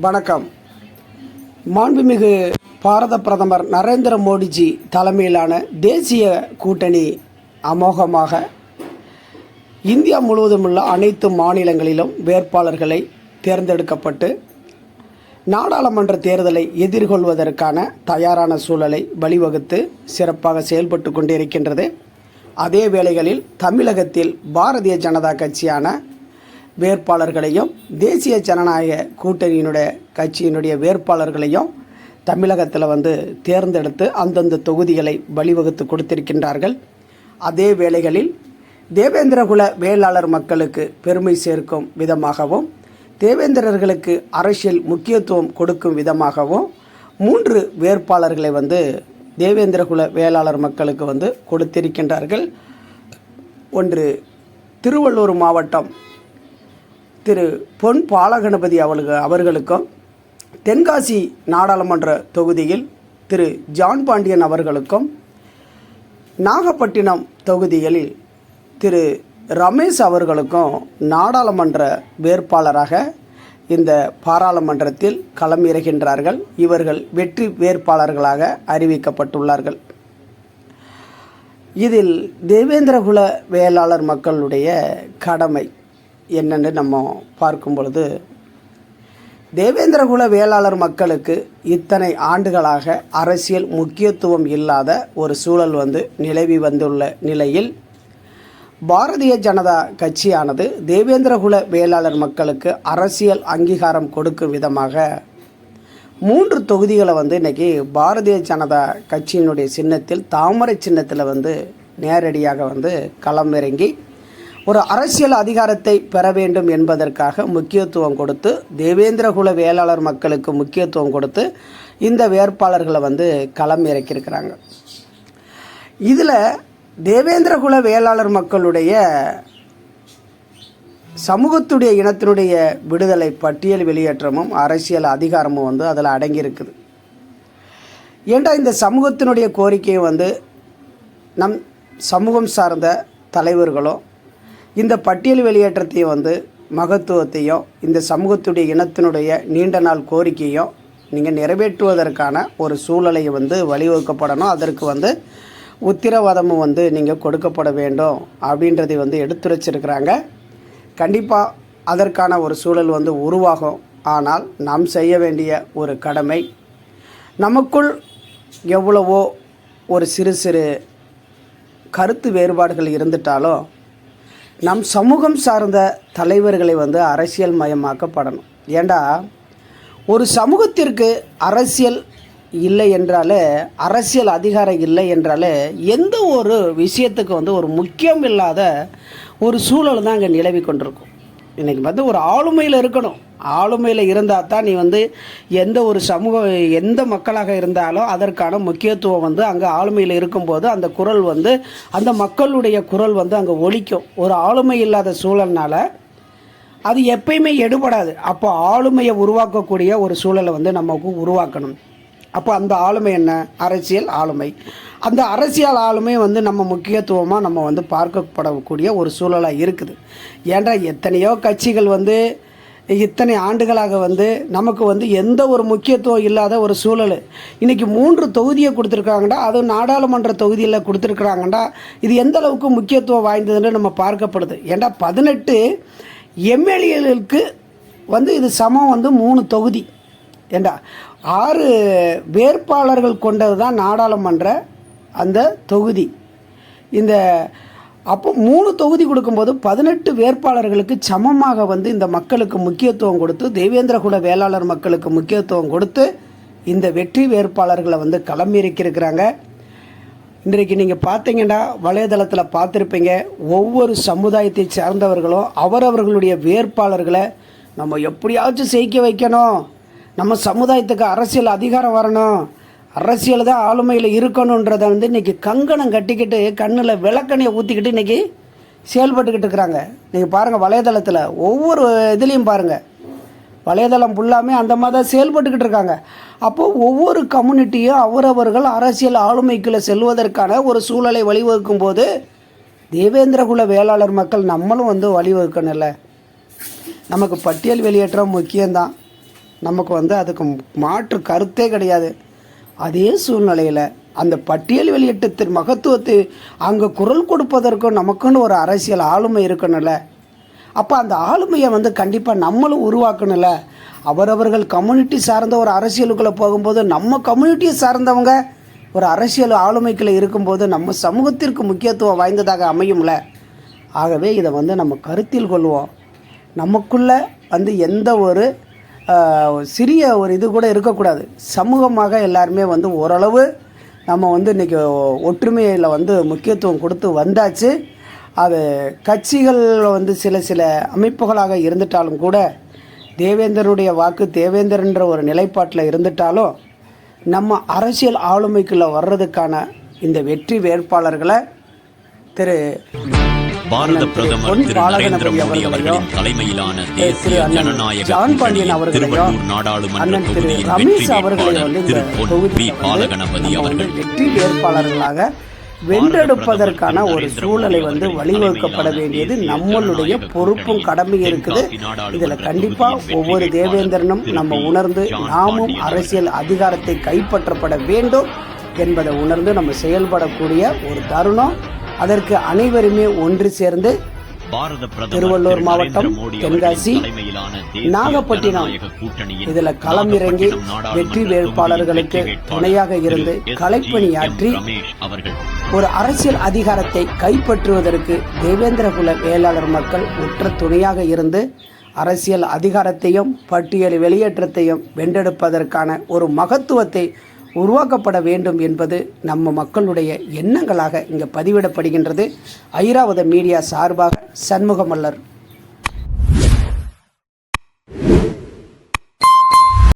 வணக்கம். மாண்புமிகு பாரத பிரதமர் நரேந்திர மோடிஜி தலைமையிலான தேசிய கூட்டணி அமோகமாக இந்தியா முழுவதும் உள்ள அனைத்து மாநிலங்களிலும் வேட்பாளர்களை தேர்ந்தெடுக்கப்பட்டு நாடாளுமன்ற தேர்தலை எதிர்கொள்வதற்கான தயாரான சூழலை வழிவகுத்து சிறப்பாக செயல்பட்டு கொண்டிருக்கின்றது. அதே வேளைகளில் தமிழகத்தில் பாரதிய ஜனதா கட்சியான வேட்பாளர்களையும் தேசிய ஜனநாயக கூட்டணியினுடைய கட்சியினுடைய வேட்பாளர்களையும் தமிழகத்தில் வந்து தேர்ந்தெடுத்து அந்தந்த தொகுதிகளை வழிவகுத்து கொடுத்திருக்கின்றார்கள். அதே வேளைகளில் தேவேந்திரகுல வேளாளர் மக்களுக்கு பெருமை சேர்க்கும் விதமாகவும் தேவேந்திரர்களுக்கு அரசியல் முக்கியத்துவம் கொடுக்கும் விதமாகவும் மூன்று வேட்பாளர்களை வந்து தேவேந்திரகுல வேளாளர் மக்களுக்கு வந்து கொடுத்திருக்கின்றார்கள். ஒன்று திருவள்ளூர் மாவட்டம் திரு பொன் பாலகணபதி அவளுக்கு அவர்களுக்கும் தென்காசி நாடாளுமன்ற தொகுதியில் திரு ஜான் பாண்டியன் அவர்களுக்கும் நாகப்பட்டினம் தொகுதிகளில் திரு ரமேஷ் அவர்களுக்கும் நாடாளுமன்ற வேட்பாளராக இந்த பாராளுமன்றத்தில் களமிறகின்றார்கள் இவர்கள் வெற்றி வேட்பாளர்களாக அறிவிக்கப்பட்டுள்ளார்கள். இதில் தேவேந்திரகுல வேளாளர் மக்களுடைய கடமை என்னன்னு நம்ம பார்க்கும் பொழுது தேவேந்திரகுல வேளாளர் மக்களுக்கு இத்தனை ஆண்டுகளாக அரசியல் முக்கியத்துவம் இல்லாத ஒரு சூழல் வந்து நிலவி வந்துள்ள நிலையில் பாரதிய ஜனதா கட்சியானது தேவேந்திரகுல வேளாளர் மக்களுக்கு அரசியல் அங்கீகாரம் கொடுக்கும் விதமாக மூன்று தொகுதிகளை வந்து இன்றைக்கி பாரதிய ஜனதா கட்சியினுடைய சின்னத்தில் தாமரை சின்னத்தில் வந்து நேரடியாக வந்து களமிறங்கி ஒரு அரசியல் அதிகாரத்தை பெற வேண்டும் என்பதற்காக முக்கியத்துவம் கொடுத்து தேவேந்திரகுல வேளாளர் மக்களுக்கு முக்கியத்துவம் கொடுத்து இந்த வேட்பாளர்களை வந்து களம் இறக்கியிருக்கிறாங்க. இதில் தேவேந்திரகுல வேளாளர் மக்களுடைய சமூகத்துடைய இனத்தினுடைய விடுதலை பட்டியல் வெளியேற்றமும் அரசியல் அதிகாரமும் வந்து அதில் அடங்கியிருக்குது. ஏண்டா இந்த சமூகத்தினுடைய கோரிக்கையை வந்து நம் சமூகம் சார்ந்த தலைவர்களும் இந்த பட்டியல் வெளியேற்றத்தையும் வந்து மகத்துவத்தையும் இந்த சமூகத்துடைய இனத்தினுடைய நீண்ட நாள் கோரிக்கையும் நீங்கள் நிறைவேற்றுவதற்கான ஒரு சூழலை வந்து வழிவகுக்கப்படணும். அதற்கு வந்து உத்திரவாதமும் வந்து நீங்கள் கொடுக்கப்பட வேண்டும் அப்படின்றதை வந்து எடுத்துரைச்சிருக்கிறாங்க. கண்டிப்பாக அதற்கான ஒரு சூழல் வந்து உருவாகும். ஆனால் நாம் செய்ய வேண்டிய ஒரு கடமை நமக்குள் எவ்வளவோ ஒரு சிறு சிறு கருத்து வேறுபாடுகள் இருந்துட்டாலும் நம் சமூகம் சார்ந்த தலைவர்களை வந்து அரசியல் மயமாக்கப்படணும். ஏண்டா? ஒரு சமூகத்திற்கு அரசியல் இல்லை என்றாலே அரசியல் அதிகாரம் இல்லை என்றாலே எந்த ஒரு விஷயத்துக்கு வந்து ஒரு முக்கியம் இல்லாத ஒரு சூழல் தான் அங்கே நிலவி கொண்டிருக்கும். இன்றைக்கி வந்து ஒரு ஆளுமையில் இருக்கணும். ஆளுமையில் இருந்தால் தான் நீ வந்து எந்த ஒரு சமூக எந்த மக்களாக இருந்தாலும் அதற்கான முக்கியத்துவம் வந்து அங்கே ஆளுமையில் இருக்கும்போது அந்த குரல் வந்து அந்த மக்களுடைய குரல் வந்து அங்கே ஒழிக்கும் ஒரு ஆளுமை இல்லாத சூழல்னால அது எப்பயுமே எடுபடாது. அப்போ ஆளுமையை உருவாக்கக்கூடிய ஒரு சூழலை வந்து நமக்கு உருவாக்கணும். அப்போ அந்த ஆளுமை என்ன? அரசியல் ஆளுமை. அந்த அரசியல் ஆளுமை வந்து நம்ம முக்கியத்துவமாக நம்ம வந்து பார்க்கப்படக்கூடிய ஒரு சூழலாக இருக்குது. ஏன்டா எத்தனையோ கட்சிகள் வந்து இத்தனை ஆண்டுகளாக வந்து நமக்கு வந்து எந்த ஒரு முக்கியத்துவம் இல்லாத ஒரு சூழல். இன்றைக்கி மூன்று தொகுதியை கொடுத்துருக்காங்கடா அதுவும் நாடாளுமன்ற தொகுதியில் கொடுத்துருக்குறாங்கடா. இது எந்த அளவுக்கு முக்கியத்துவம் வாய்ந்ததுன்னு நம்ம பார்க்கப்படுது. ஏன்டா பதினெட்டு எம்எல்ஏகளுக்கு வந்து இது சமம் வந்து மூணு தொகுதி. ஏண்டா ஆறு வேட்பாளர்கள் கொண்டது தான் நாடாளுமன்ற அந்த தொகுதி. இந்த அப்போ மூணு தொகுதி கொடுக்கும்போது பதினெட்டு வேட்பாளர்களுக்கு சமமாக வந்து இந்த மக்களுக்கு முக்கியத்துவம் கொடுத்து தேவேந்திரகுல வேளாளர் மக்களுக்கு முக்கியத்துவம் கொடுத்து இந்த வெற்றி வேட்பாளர்களை வந்து களமிறக்கியிருக்கிறாங்க. இன்றைக்கு நீங்கள் பார்த்தீங்கன்னா வலைதளத்தில் பார்த்துருப்பீங்க ஒவ்வொரு சமுதாயத்தை சேர்ந்தவர்களும் அவரவர்களுடைய வேட்பாளர்களை நம்ம எப்படியாச்சும் செய்க்க வைக்கணும். நம்ம சமுதாயத்துக்கு அரசியல் அதிகாரம் வரணும். அரசியல் தான் ஆளுமையில் இருக்கணுன்றதை வந்து இன்றைக்கி கங்கணம் கட்டிக்கிட்டு கண்ணில் விளக்கணையை ஊற்றிக்கிட்டு இன்றைக்கி செயல்பட்டுக்கிட்டு இருக்கிறாங்க. நீங்கள் பாருங்கள் வலைதளத்தில் ஒவ்வொரு இதுலேயும் பாருங்கள் வலைதளம் ஃபுல்லாமே அந்த மாதிரி தான் செயல்பட்டுக்கிட்டு இருக்காங்க. அப்போது ஒவ்வொரு கம்யூனிட்டியும் அவரவர்கள் அரசியல் ஆளுமைக்குள்ளே செல்வதற்கான ஒரு சூழலை வழிவகுக்கும் போது தேவேந்திரகுல வேளாளர் மக்கள் நம்மளும் வந்து வழிவகுக்கணும்ல. நமக்கு பட்டியல் வெளியேற்றம் முக்கியம்தான். நமக்கு வந்து அதுக்கு மாற்று கருத்தே கிடையாது. அதே சூழ்நிலையில் அந்த பட்டியல் வெளியிட்டத்தின் மகத்துவத்தை அங்கே குரல் கொடுப்பதற்கும் நமக்குன்னு ஒரு அரசியல் ஆளுமை இருக்கணும்ல. அப்போ அந்த ஆளுமையை வந்து கண்டிப்பாக நம்மளும் உருவாக்கணும்ல. அவரவர்கள் கம்யூனிட்டி சார்ந்த ஒரு அரசியலுக்குள்ளே போகும்போது நம்ம கம்யூனிட்டியை சார்ந்தவங்க ஒரு அரசியல் ஆளுமைக்குள்ளே இருக்கும்போது நம்ம சமூகத்திற்கு முக்கியத்துவம் வாய்ந்ததாக அமையும்ல. ஆகவே இதை வந்து நம்ம கருத்தில் கொள்வோம். நமக்குள்ளே வந்து எந்த ஒரு சிறிய ஒரு இது கூட இருக்கக்கூடாது. சமூகமாக எல்லாருமே வந்து ஓரளவு நம்ம வந்து இன்றைக்கி ஒற்றுமையில் வந்து முக்கியத்துவம் கொடுத்து வந்தாச்சு. அது கட்சிகள் வந்து சில சில அமைப்புகளாக இருந்துட்டாலும் கூட தேவேந்திரனுடைய வாக்கு தேவேந்திரன்ற ஒரு நிலைப்பாட்டில் இருந்துட்டாலும் நம்ம அரசியல் ஆளுமைக்குள்ளே வர்றதுக்கான இந்த வெற்றி வேட்பாளர்களை திரு பாரத பிரதமர் திரு நரேந்திர மோடி அவர்களின் தலைமையிலான தேசிய ஜனநாயக திருவள்ளூர் நாடாளுமன்ற தொகுதியின் வெற்றி வேட்பாளர் திரு பொன் பி பாலகணபதி அவர்கள் வெற்றி வேட்பாளர்களாக வென்றெடுப்பதற்கான ஒரு சூழலை வந்து வழிவகுக்கப்பட வேண்டியது நம்மளுடைய பொறுப்பும் கடமையும் இருக்குது. இதில் கண்டிப்பாக ஒவ்வொரு தேவேந்திரனும் நம்ம உணர்ந்து நாமும் அரசியல் அதிகாரத்தை கைப்பற்றப்பட வேண்டும் என்பதை உணர்ந்து நம்ம செயல்படக்கூடிய ஒரு தருணம். அதற்கு அனைவருமே ஒன்று சேர்ந்து திருவள்ளூர் திரு மாவட்டம், தென்காசி, நாகப்பட்டினம் இதில் நாகப்பட்டினம் நாடாளுமன்ற வெற்றி வேட்பாளர்களுக்கு துணையாக இருந்து அவர்கள். ஒரு அரசியல் அதிகாரத்தை கைப்பற்றுவதற்கு தேவேந்திரகுல வேளாளர் மக்கள் உற்ற துணையாக இருந்து அரசியல் அதிகாரத்தையும் பட்டியல் வெளியேற்றத்தையும் வென்றெடுப்பதற்கான ஒரு மகத்துவத்தை உருவாக்கப்பட வேண்டும் என்பது நம்ம மக்களுடைய எண்ணங்களாக இங்கே பதிவிடப்படுகின்றது. ஐராவத மீடியா சார்பாக சண்முகமல்லர்